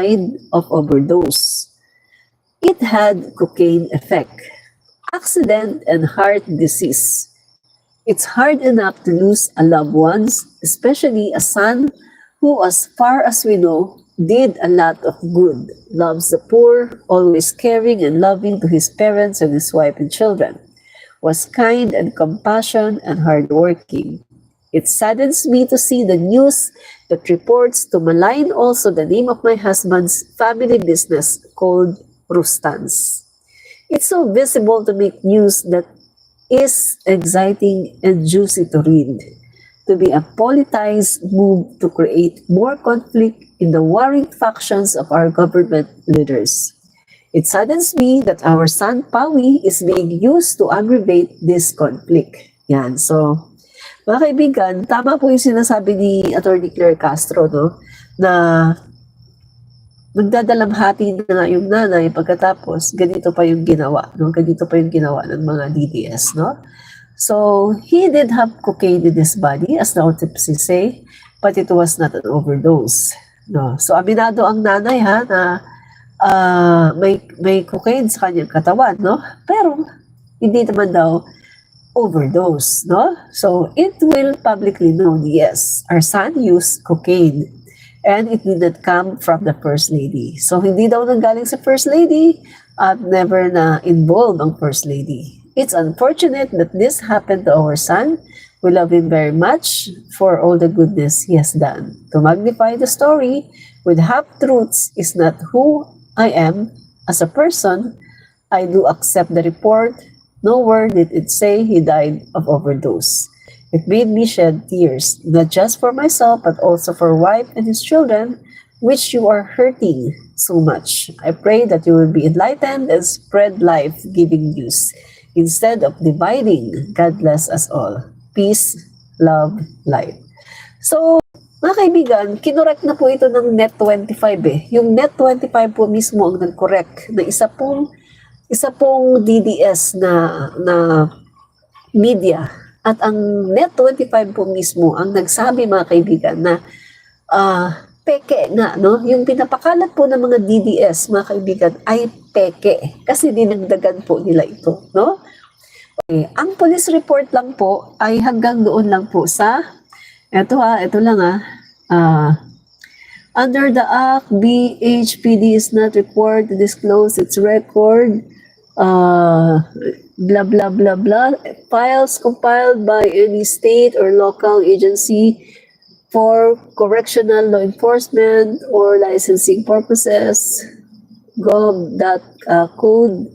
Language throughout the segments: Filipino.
died of overdose. It had cocaine effect, accident, and heart disease. It's hard enough to lose a loved ones, especially a son who, as far as we know, did a lot of good, loves the poor, always caring and loving to his parents and his wife and children, was kind and compassionate and hardworking. It saddens me to see the news that reports to malign also the name of my husband's family business called Rustans. It's so visible to make news that is exciting and juicy to read. To be a politicized move to create more conflict in the warring factions of our government leaders. It saddens me that our son Pawi is being used to aggravate this conflict. Yan. So, mga kaibigan, tama po yung sinasabi ni Attorney Claire Castro, no? Na nagdadalamhati na nga yung nanay pagkatapos ganito pa yung ginawa, no? Ganito pa yung ginawa ng mga DDS, no? So, he did have cocaine in his body, as the autopsy say, but it was not an overdose. No? So, aminado ang nanay ha na ah, may, may cocaine sa kanyang katawan, no? Pero, hindi naman daw overdose, no? So, it will publicly known, yes, our son used cocaine and it did not come from the First Lady. So, hindi daw nanggaling sa First Lady at never na involved ang First Lady. It's unfortunate that this happened to our son. We love him very much for all the goodness he has done. To magnify the story with half-truths is not who I am as a person. I do accept the report. Nowhere did it say he died of overdose. It made me shed tears, not just for myself, but also for wife and his children, which you are hurting so much. I pray that you will be enlightened and spread life-giving news instead of dividing. God bless us all. Peace, love, light. So, mga kaibigan, kinorek na po ito ng Net25 eh. Yung Net25 po mismo ang nag-correct na isa pong isa pong DDS na na media. At ang Net25 po mismo ang nagsabi mga kaibigan na ah peke nga no? Yung pinapakalat po ng mga DDS mga kaibigan ay peke. Kasi dinagdagan po nila ito no? Okay. ang police report lang po ay hanggang doon lang po sa eto ha eto lang ha ah Under the Act, BHPD is not required to disclose its record, uh, blah, blah, blah, blah, files compiled by any state or local agency for correctional law enforcement or licensing purposes, gov.code,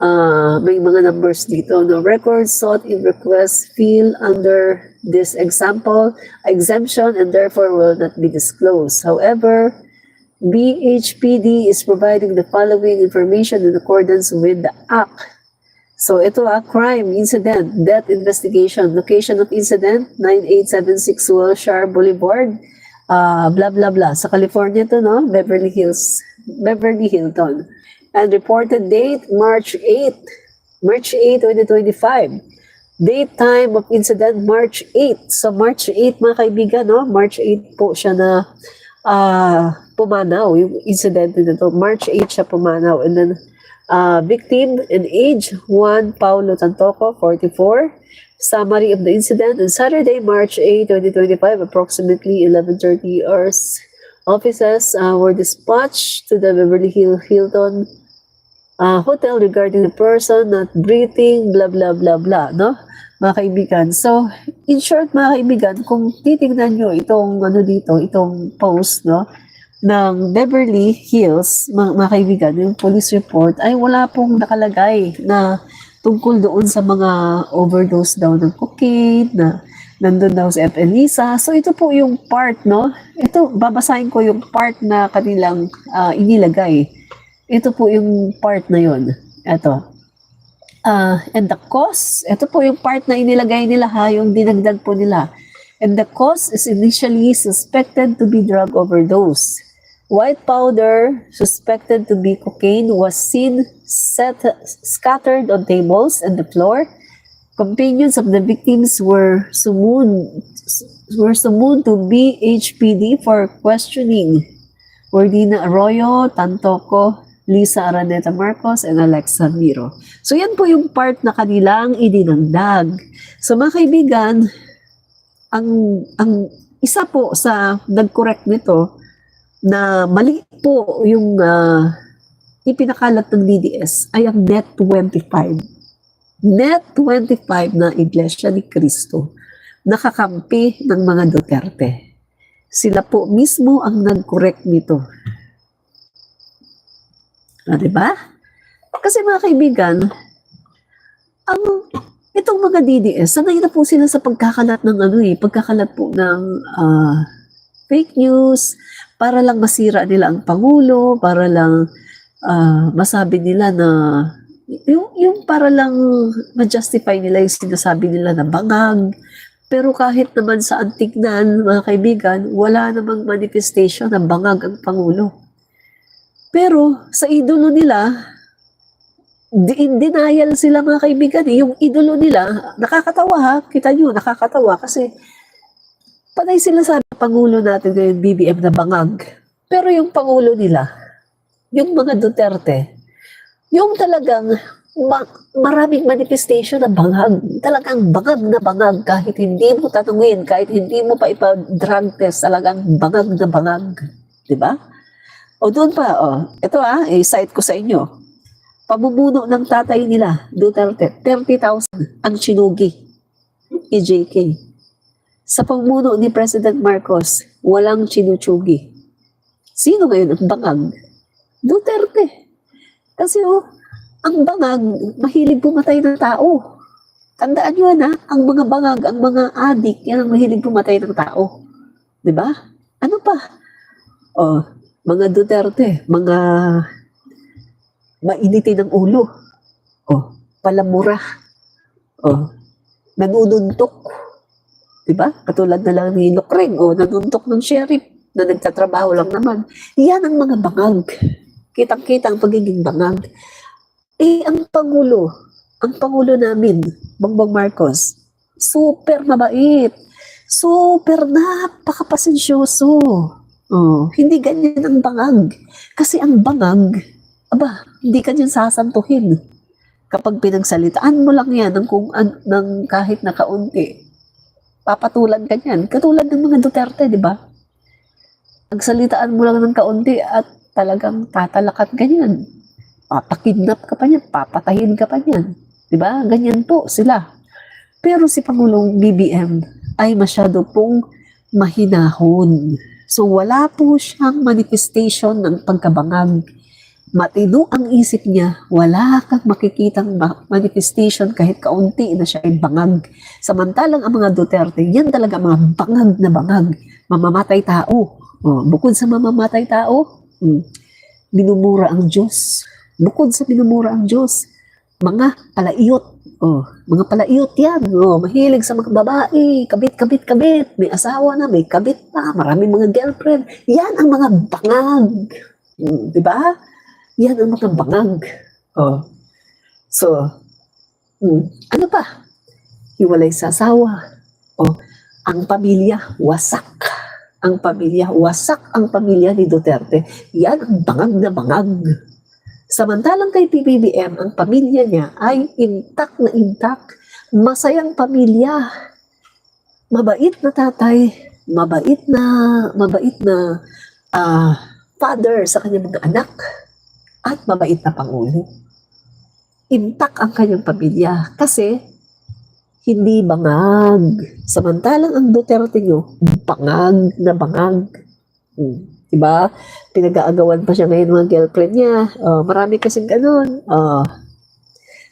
uh, may mga numbers dito, no? Records sought in request field under this example. Exemption and therefore will not be disclosed. However, BHPD is providing the following information in accordance with the Act. So ito ah, crime, incident, death investigation, location of incident, 9876 Wilshire Boulevard, uh, blah blah blah. Sa California to, no? Beverly Hills, Beverly Hilton. And reported date, March 8, March 8, 2025. Date time of incident, March 8. So March 8, mga kaibigan, no? March 8 po siya na ah pumanaw, yung incident na to. March 8 siya pumanaw. And then, uh, victim and age, Juan Paulo Tantoco, 44. Summary of the incident on Saturday, March 8, 2025, approximately 11.30 hours. Officers uh, were dispatched to the Beverly Hill Hilton uh, hotel regarding the person not breathing, blah, blah, blah, blah, no? Mga kaibigan. So, in short, mga kaibigan, kung titignan nyo itong, ano dito, itong post, no? Ng Beverly Hills, mga, mga kaibigan, yung police report, ay wala pong nakalagay na tungkol doon sa mga overdose daw ng cocaine, na nandun daw sa FNISA. So ito po yung part, no? Ito, babasahin ko yung part na kanilang ah, inilagay. Ito po yung part na yon. Ito. Ah, and the cause, ito po yung part na inilagay nila ha, yung dinagdag po nila. And the cause is initially suspected to be drug overdose. White powder suspected to be cocaine was seen set, scattered on tables and the floor. Companions of the victims were summoned were summoned to BHPD for questioning. Ordina Arroyo, Tantoco, Lisa Araneta Marcos, and Alexa Miro. So yan po yung part na kanilang idinagdag. So mga kaibigan, ang, ang isa po sa nag-correct nito na mali po yung ah, ipinakalat ng DDS ay ang net 25. Net 25 na Iglesia ni Cristo nakakampi ng mga Duterte. Sila po mismo ang nag-correct nito. Ah, di ba? Kasi mga kaibigan, ang itong mga DDS, sanay na po sila sa pagkakalat ng ano eh, pagkakalat po ng ah, fake news, para lang masira nila ang Pangulo, para lang ah, masabi nila na yung, yung para lang ma-justify nila yung sinasabi nila na bangag. Pero kahit naman sa antignan, mga kaibigan, wala namang manifestation na bangag ang Pangulo. Pero sa idolo nila, in denial sila mga kaibigan. Yung idolo nila, nakakatawa ha, kita nyo, nakakatawa kasi panay sila sa Pangulo natin ngayon, BBM na bangag. Pero yung Pangulo nila, yung mga Duterte, yung talagang ma- maraming manifestation na bangag. Talagang bangag na bangag kahit hindi mo tanungin, kahit hindi mo pa ipa-drug test, talagang bangag na bangag. Di ba? O doon pa, oh, ito ah, i-cite ko sa inyo. Pamumuno ng tatay nila, Duterte, 30,000 ang sinugi ni JK. Sa pamumuno ni President Marcos, walang sinuchugi. Sino ngayon ang bangag? Duterte. Kasi oh, ang bangag, mahilig pumatay ng tao. Tandaan nyo na, ang mga bangag, ang mga adik, yan ang mahilig pumatay ng tao. Ba? Ano pa? Oh, mga Duterte, mga mainitin ng ulo. Oh, palamura. Oh, nanununtok. Di ba? Katulad na lang ni Lokreng, oh, nanuntok ng sheriff na nagtatrabaho lang naman. Yan ang mga bangag. Kitang-kita ang pagiging bangag. Eh, ang Pangulo, ang Pangulo namin, Bongbong Marcos, super mabait. Super napakapasensyoso. Oh, hindi ganyan ang bangag. Kasi ang bangag, aba, hindi ka niyan sasantuhin. Kapag pinagsalitaan mo lang yan ng, kung, an, ng kahit na kaunti, papatulan ka niyan. Katulad ng mga Duterte, di ba? Pagsalitaan mo lang ng kaunti at talagang tatalakat ganyan. Papakidnap ka pa niyan, papatayin ka pa niyan. Di ba? Ganyan po sila. Pero si Pangulong BBM ay masyado pong mahinahon. So wala po siyang manifestation ng pagkabangag. Matino ang isip niya, wala kang makikitang ma- manifestation kahit kaunti na siya ay bangag. Samantalang ang mga Duterte, yan talaga mga bangag na bangag. Mamamatay tao. Oh, bukod sa mamamatay tao, hmm, minumura ang Diyos. Bukod sa minumura ang Diyos, mga palaiyot. Oh, mga palaiyot yan. Oh, mahilig sa mga babae, kabit, kabit, kabit. May asawa na, may kabit pa, maraming mga girlfriend. Yan ang mga bangag. Hmm, di ba? Yan ang mga bangag. Oh. So, hmm, ano pa? Hiwalay sa asawa. Oh, ang pamilya, wasak. Ang pamilya, wasak ang pamilya ni Duterte. Yan ang bangag na bangag. Samantalang kay PBBM, ang pamilya niya ay intact na intact. Masayang pamilya. Mabait na tatay, mabait na, mabait na ah, father sa kanyang mga anak, at mabait na pangulo. Intact ang kanyang pamilya kasi hindi bangag. Samantalang ang Duterte nyo, bangag na bangag. Hmm. Diba? Pinag-aagawan pa siya ngayon mga girlfriend niya. Oh, marami kasing ganun. Oh,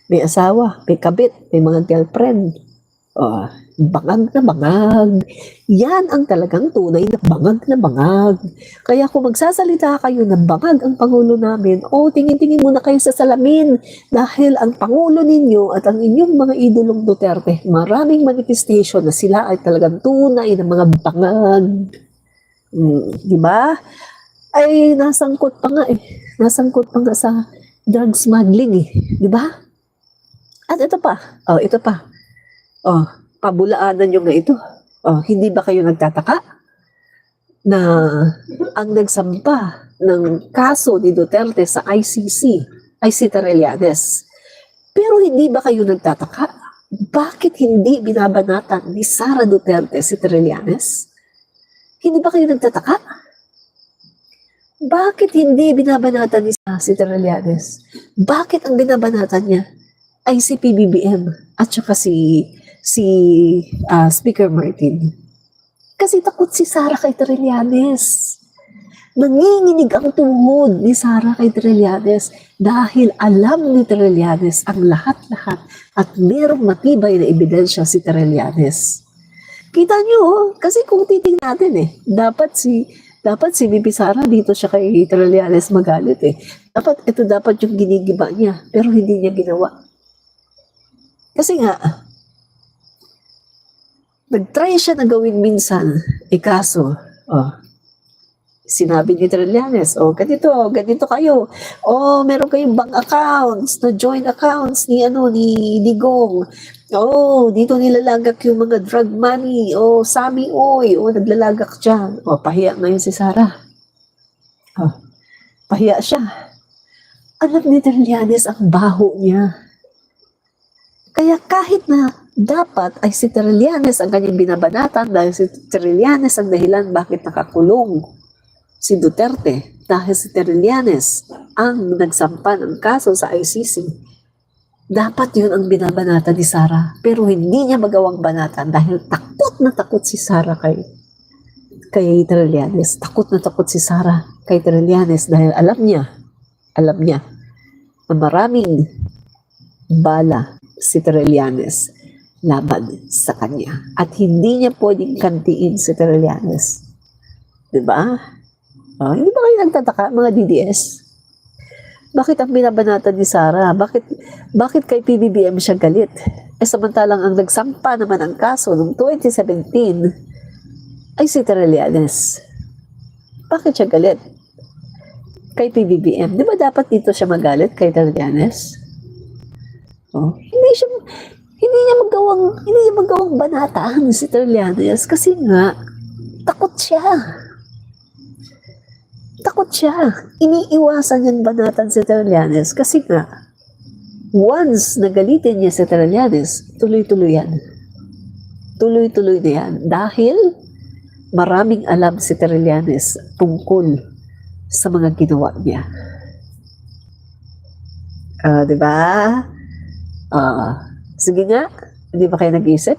may asawa, may kabit, may mga girlfriend. Oh, bangag na bangag. Yan ang talagang tunay na bangag na bangag. Kaya kung magsasalita kayo ng bangag ang Pangulo namin, oh, tingin-tingin muna kayo sa salamin dahil ang Pangulo ninyo at ang inyong mga idolong Duterte, maraming manifestation na sila ay talagang tunay na mga bangag. Mm, di ba? Ay, nasangkot pa nga eh. Nasangkot pa nga sa drug smuggling eh. Di ba? At ito pa. Oh, ito pa. Oh, pabulaanan nyo nga ito. Oh, hindi ba kayo nagtataka na ang nagsampa ng kaso ni Duterte sa ICC ay si Trillanes. Pero hindi ba kayo nagtataka? Bakit hindi binabanatan ni Sara Duterte si Trillanes? Hindi ba kayo nagtataka? Bakit hindi binabanatan ni Sara si Trillanes? Bakit ang binabanatan niya ay si PBBM at saka si si ah, Speaker Martin? Kasi takot si Sara kay Trillanes. Nanginginig ang tuhod ni Sara kay Trillanes dahil alam ni Trillanes ang lahat-lahat at merong matibay na ebidensya si Trillanes. Kita nyo, kasi kung titingnan natin eh, dapat si dapat si Bibi Sara dito siya kay Trillanes magalit eh. Dapat ito dapat yung ginigiba niya, pero hindi niya ginawa. Kasi nga, nag-try siya na gawin minsan, eh kaso, oh, sinabi ni Trillanes, oh, ganito, ganito kayo. Oh, meron kayong bank accounts, na joint accounts ni ano ni Digong. Oh, dito nilalagak yung mga drug money. Oh, Sami Oy, oh, naglalagak diyan. Oh, pahiya ngayon si Sarah. Oh, pahiya siya. Alam ni Trillanes ang baho niya. Kaya kahit na dapat ay si Trillanes ang kanyang binabanatan dahil si Trillanes ang dahilan bakit nakakulong si Duterte dahil si Trillanes ang nagsampa ng kaso sa ICC. Dapat yun ang binabanatan ni Sara. Pero hindi niya magawang banatan dahil takot na takot si Sara kay kay Trillanes. Takot na takot si Sara kay Trillanes dahil alam niya, alam niya na maraming bala si Trillanes laban sa kanya. At hindi niya pwedeng kantiin si Trillanes. Diba? Oh, hindi ba kayo nagtataka, mga DDS? Bakit ang binabanatan ni Sara? Bakit, bakit kay PBBM siya galit? Eh samantalang ang nagsampa naman ang kaso noong 2017 ay si Trillanes. Bakit siya galit? Kay PBBM. Di ba dapat dito siya magalit kay Trillanes? Oh, hindi siya hindi niya magawang hindi niya magawang banataan si Trillanes kasi nga takot siya. Takot siya. Iniiwasan niyang banatan si Trillanes kasi nga, once nagalitin niya si Trillanes, tuloy-tuloy yan. Tuloy-tuloy na yan. Dahil maraming alam si Trillanes tungkol sa mga ginawa niya. Ah, di ba? Ah, sige nga, hindi ba kayo nag-isip?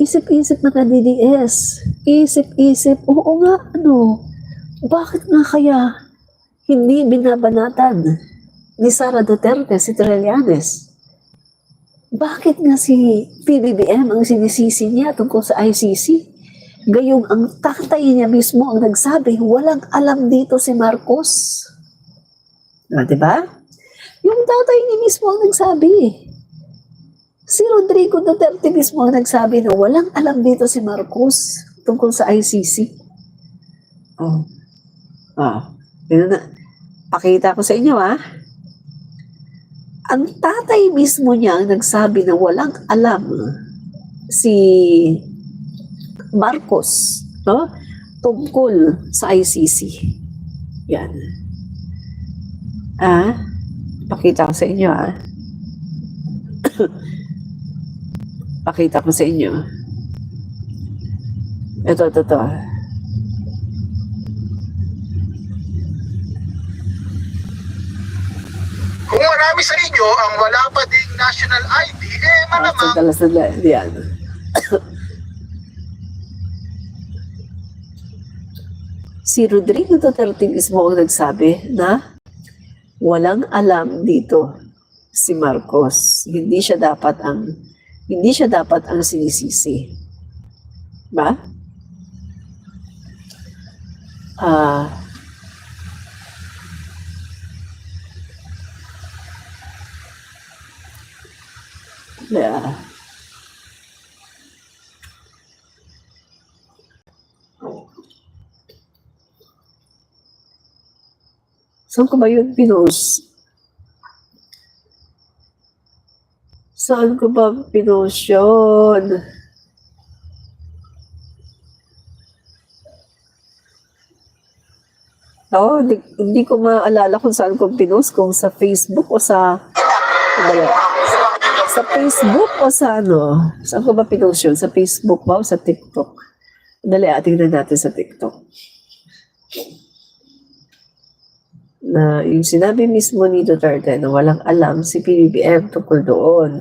Isip-isip ka DDS. Isip-isip, oo nga, ano, bakit nga kaya hindi binabanatan ni Sara Duterte si Trillanes? Bakit nga si PBBM ang sinisisi niya tungkol sa ICC? Gayong ang tatay niya mismo ang nagsabi, walang alam dito si Marcos. Ah, di ba? Yung tatay niya mismo ang nagsabi. Si Rodrigo Duterte mismo ang nagsabi na walang alam dito si Marcos tungkol sa ICC. Oh. Ah, yun na. Pakita ko sa inyo ah. Ang tatay mismo niya ang nagsabi na walang alam si Marcos no? tungkol sa ICC. Yan. Ah, pakita ko sa inyo ah. pakita ko sa inyo. Ito, ito, ito. Kung marami sa inyo ang wala pa ding national ID, eh Ah, malamang sandala, sandala. Yan. si Rodrigo Duterte mismo ang nagsabi na walang alam dito si Marcos. Hindi siya dapat ang hindi siya dapat ang sinisisi. Ba? Ah, yeah. Saan ko ba yun pinost? Saan ko ba pinost yun? Oo, di, hindi ko maalala kung saan ko pinost, kung sa Facebook o sa... Dali. Sa Facebook o sa ano? Saan ko ba pinost yun? Sa Facebook ba o sa TikTok? Dali, ah, tingnan natin sa TikTok. Na yung sinabi mismo ni Duterte na walang alam si PBBM tungkol doon.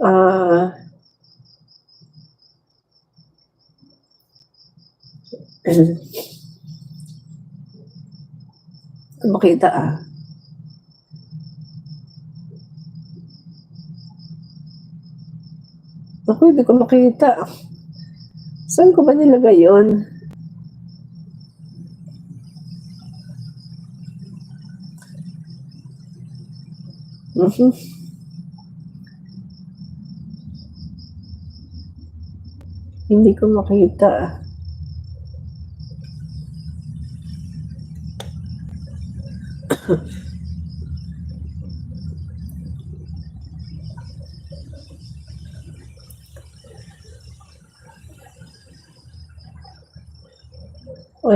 Ah... Kung makita ah. Ako, hindi ko makita. Saan ko ba nilagay yun? Mhm. Hindi ko makita.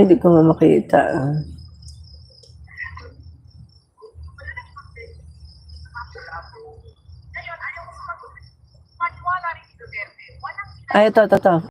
O, hindi ko nga makita. Ay, ito, ito, ito.